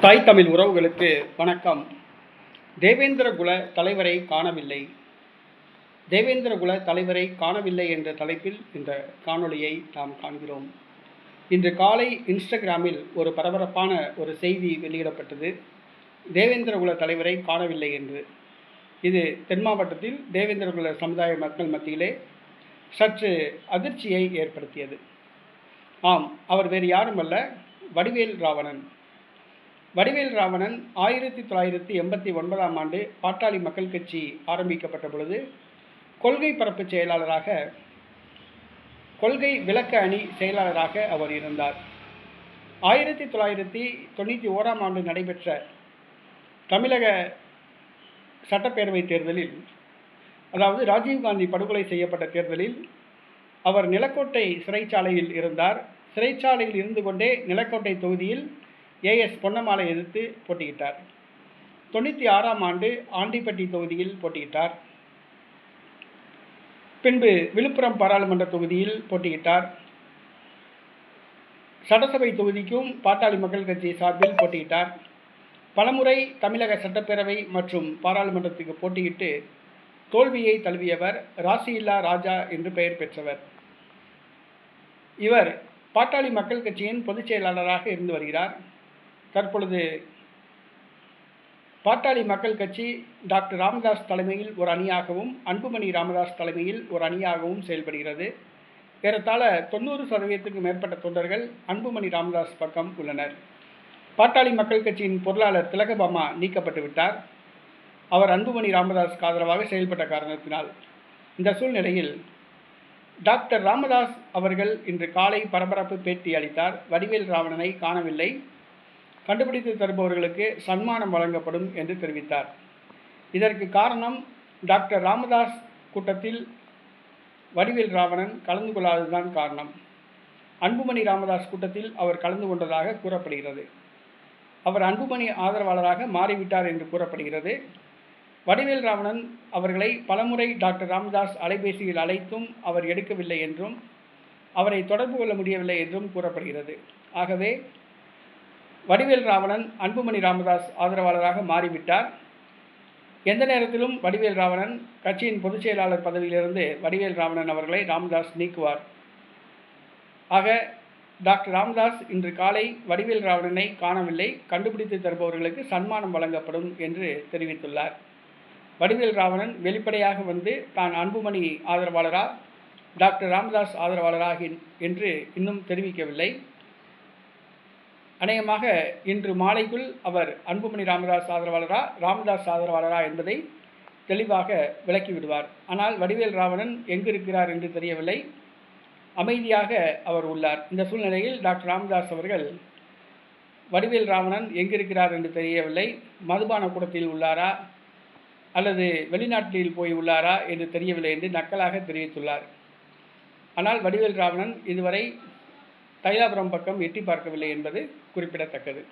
தாய் தமிழ் உறவுகளுக்கு வணக்கம். தேவேந்திரகுல தலைவரை காணவில்லை. தேவேந்திரகுல தலைவரை காணவில்லை என்ற தலைப்பில் இந்த காணொளியை நாம் காண்கிறோம். இன்று காலை இன்ஸ்டாகிராமில் ஒரு பரபரப்பான ஒரு செய்தி வெளியிடப்பட்டது. தேவேந்திரகுல தலைவரை காணவில்லை என்று. இது தென் மாவட்டத்தில் தேவேந்திரகுல சமுதாய மக்கள் மத்தியிலே சற்று அதிர்ச்சியை ஏற்படுத்தியது. ஆம் அவர் வேறு யாருமல்ல வடிவேல் ராவணன். வடிவேல் ராவணன் ஆயிரத்தி தொள்ளாயிரத்தி எண்பத்தி ஒன்பதாம் ஆண்டு பாட்டாளி மக்கள் கட்சி ஆரம்பிக்கப்பட்ட பொழுது கொள்கை பரப்பு செயலாளராக கொள்கை விளக்க அணி செயலாளராக அவர் இருந்தார். ஆயிரத்தி தொள்ளாயிரத்தி தொண்ணூற்றி ஓராம் ஆண்டு நடைபெற்ற தமிழக சட்டப்பேரவை தேர்தலில் அதாவது ராஜீவ்காந்தி படுகொலை செய்யப்பட்ட தேர்தலில் அவர் நிலக்கோட்டை சிறைச்சாலையில் இருந்தார். சிறைச்சாலையில் இருந்து கொண்டே நிலக்கோட்டை தொகுதியில் ஏஎஸ் பொன்னம்மாளை எதிர்த்து போட்டியிட்டார். தொண்ணூற்றி ஆறாம் ஆண்டு ஆண்டிப்பட்டி தொகுதியில் போட்டியிட்டார். பின்பு விழுப்புரம் பாராளுமன்ற தொகுதியில் போட்டியிட்டார். சட்டசபை தொகுதிக்கும் பாட்டாளி மக்கள் கட்சி சார்பில் போட்டியிட்டார். பலமுறை தமிழக சட்டப்பேரவை மற்றும் பாராளுமன்றத்துக்கு போட்டியிட்டு தோல்வியை தழுவியவர் ராசியில்லா ராஜா என்று பெயர் பெற்றவர். இவர் பாட்டாளி மக்கள் கட்சியின் பொதுச் செயலாளராக இருந்து வருகிறார். தற்பொழுது பாட்டாளி மக்கள் கட்சி டாக்டர் ராமதாஸ் தலைமையில் ஒரு அணியாகவும் அன்புமணி ராமதாஸ் தலைமையில் ஒரு அணியாகவும் செயல்படுகிறது. ஏறத்தாழ தொண்ணூறு சதவீதத்துக்கு மேற்பட்ட தொண்டர்கள் அன்புமணி ராமதாஸ் பக்கம் உள்ளனர். பாட்டாளி மக்கள் கட்சியின் பொருளாளர் திலகபாமா நீக்கப்பட்டு விட்டார். அவர் அன்புமணி ராமதாஸ்க்கு ஆதரவாக செயல்பட்ட காரணத்தினால். இந்த சூழ்நிலையில் டாக்டர் ராமதாஸ் அவர்கள் இன்று காலை பரபரப்பு பேட்டி அளித்தார். வடிவேல் ராவணனை காணவில்லை. கண்டுபிடித்து தருபவர்களுக்கு சன்மானம் வழங்கப்படும் என்று தெரிவித்தார். இதற்கு காரணம் டாக்டர் ராமதாஸ் கூட்டத்தில் வடிவேல் ராவணன் கலந்து கொள்ளாததுதான் காரணம். அன்புமணி ராமதாஸ் கூட்டத்தில் அவர் கலந்து கொண்டதாக கூறப்படுகிறது. அவர் அன்புமணி ஆதரவாளராக மாறிவிட்டார் என்று கூறப்படுகிறது. வடிவேல் ராவணன் அவர்களை பலமுறை டாக்டர் ராமதாஸ் அலைபேசியில் அழைத்தும் அவர் எடுக்கவில்லை என்றும் அவரை தொடர்பு கொள்ள முடியவில்லை என்றும் கூறப்படுகிறது. ஆகவே வடிவேல் ராவணன் அன்புமணி ராமதாஸ் ஆதரவாளராக மாறிவிட்டார். எந்த நேரத்திலும் வடிவேல் ராவணன் கட்சியின் பொதுச் செயலாளர் பதவியிலிருந்து வடிவேல் ராவணன் அவர்களை ராமதாஸ் நீக்குவார். ஆக டாக்டர் ராமதாஸ் இன்று காலை வடிவேல் ராவணனை காணவில்லை. கண்டுபிடித்து தருபவர்களுக்கு சன்மானம் வழங்கப்படும் என்று தெரிவித்துள்ளார். வடிவேல் ராவணன் வெளிப்படையாக வந்து தான் அன்புமணி ஆதரவாளரா டாக்டர் ராமதாஸ் ஆதரவாளராக என்று இன்னும் தெரிவிக்கவில்லை. அநேகமாக இன்று மாலைக்குள் அவர் அன்புமணி ராமதாஸ் ஆதரவாளரா ராமதாஸ் ஆதரவாளரா என்பதை தெளிவாக விளக்கி விடுவார். ஆனால் வடிவேல் ராவணன் எங்கு இருக்கிறார் என்று தெரியவில்லை. அமைதியாக அவர் உள்ளார். இந்த சூழ்நிலையில் டாக்டர் ராமதாஸ் அவர்கள் வடிவேல் ராவணன் எங்கிருக்கிறார் என்று தெரியவில்லை. மதுபான கூடத்தில் உள்ளாரா? அல்லது வெளிநாட்டில் போய் உள்ளாரா? என்று தெரியவில்லை என்று நக்கலாக தெரிவித்துள்ளார். ஆனால் வடிவேல் ராவணன் இதுவரை தைலாபுரம் பக்கம் எட்டி பார்க்கவில்லை என்பது குறிப்பிடத்தக்கது.